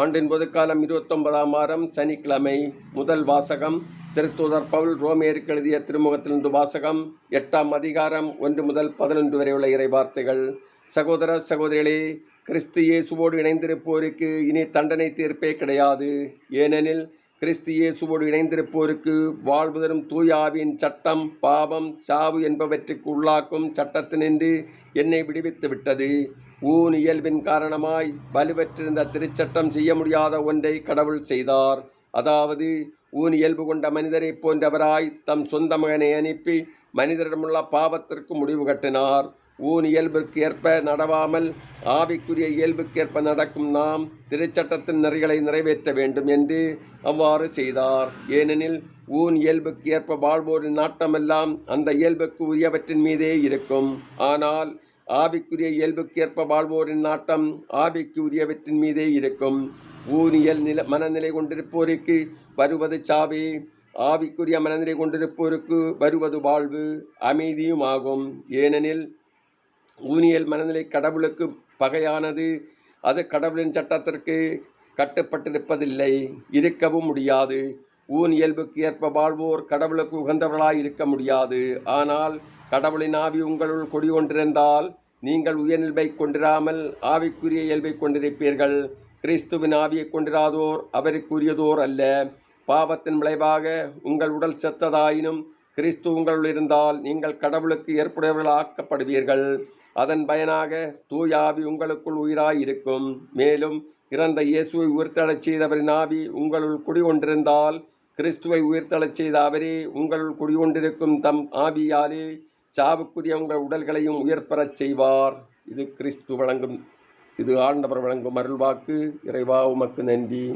ஆண்டின் பொதுக்காலம் இருபத்தொன்பதாம் வாரம் சனிக்கிழமை முதல் வாசகம். திருத்துதர் பவுல் ரோமேருக்கு எழுதிய திருமுகத்திலிருந்து வாசகம். எட்டாம் அதிகாரம் ஒன்று முதல் பதினொன்று வரை உள்ள இறை வார்த்தைகள் சகோதர சகோதரிகளே கிறிஸ்து இயேசுவோடு இணைந்திருப்போருக்கு இனி தண்டனை தீர்ப்பே கிடையாது. ஏனெனில் கிறிஸ்து இயேசுவோடு இணைந்திருப்போருக்கு வாழ்வு தரும் தூயாவின் சட்டம் பாவம் சாவு என்பவற்றுக்கு உள்ளாக்கும் சட்டத்தினின்று என்னை விடுவித்து விட்டது. ஊன் இயல்பின் காரணமாய் வலுவற்றிருந்த திருச்சட்டம் செய்ய முடியாத ஒன்றை கடவுள் செய்தார். அதாவது ஊன் இயல்பு கொண்ட மனிதரைப் போன்றவராய் தம் சொந்த மகனை அனுப்பி மனிதரிடமுள்ள பாவத்திற்கு முடிவு கட்டினார். ஊன் இயல்பிற்கு ஏற்ப நடவாமல் ஆவிக்குரிய இயல்புக்கு ஏற்ப நடக்கும் நாம் திருச்சட்டத்தின் நெறிகளை நிறைவேற்ற வேண்டும் என்று அவ்வாறு செய்தார். ஏனெனில் ஊன் இயல்புக்கு ஏற்ப வாழ்வோரின் நாட்டமெல்லாம் அந்த இயல்புக்கு உரியவற்றின் மீதே இருக்கும். ஆனால் ஆவிக்குரிய இயல்புக்கேற்ப வாழ்வோரின் நாட்டம் ஆவிக்கு உரியவற்றின் மீதே இருக்கும். ஊனியல் நில மனநிலை கொண்டிருப்போருக்கு வருவது சாவே. ஆவிக்குரிய மனநிலை கொண்டிருப்போருக்கு வருவது வாழ்வு அமைதியும் ஆகும் ஏனெனில் ஊனியல் மனநிலை கடவுளுக்கு பகையானது அது கடவுளின் சட்டத்திற்கு கட்டுப்பட்டிருப்பதில்லை இருக்கவும் முடியாது. ஊன் இயல்புக்கு ஏற்ப வாழ்வோர் கடவுளுக்கு உகந்தவர்களாய் இருக்க முடியாது. ஆனால் கடவுளின் ஆவி உங்களுள் குடிகொண்டிருந்தால் நீங்கள் உயர்நிலை கொண்டிராமல் ஆவிக்குரிய இயல்பை கொண்டிருப்பீர்கள். கிறிஸ்துவின் ஆவியை கொண்டிராதோர் அவருக்குரியதோர் அல்ல. பாவத்தின் விளைவாக உங்கள் உடல் செத்ததாயினும் கிறிஸ்து உங்களுள் இருந்தால் நீங்கள் கடவுளுக்கு ஏற்புடையவர்களாக்கப்படுவீர்கள். அதன் பயனாக தூய ஆவி உங்களுக்குள் உயிராய் இருக்கும். மேலும் இறந்த இயேசுவை உயிர்த்தடச் செய்தவரின் ஆவி உங்களுள் குடிகொண்டிருந்தால் கிறிஸ்துவை உயிர்த்தளச் செய்த அவரே உங்கள் குடிகொண்டிருக்கும் தம் ஆவியாலே சாவுக்குரிய உங்கள் உடல்களையும் உயர்பெறச் செய்வார். இது கிறிஸ்து வழங்கும் இது ஆண்டவர் வழங்கும் அருள்வாக்கு. இறைவா உமக்கு நன்றி.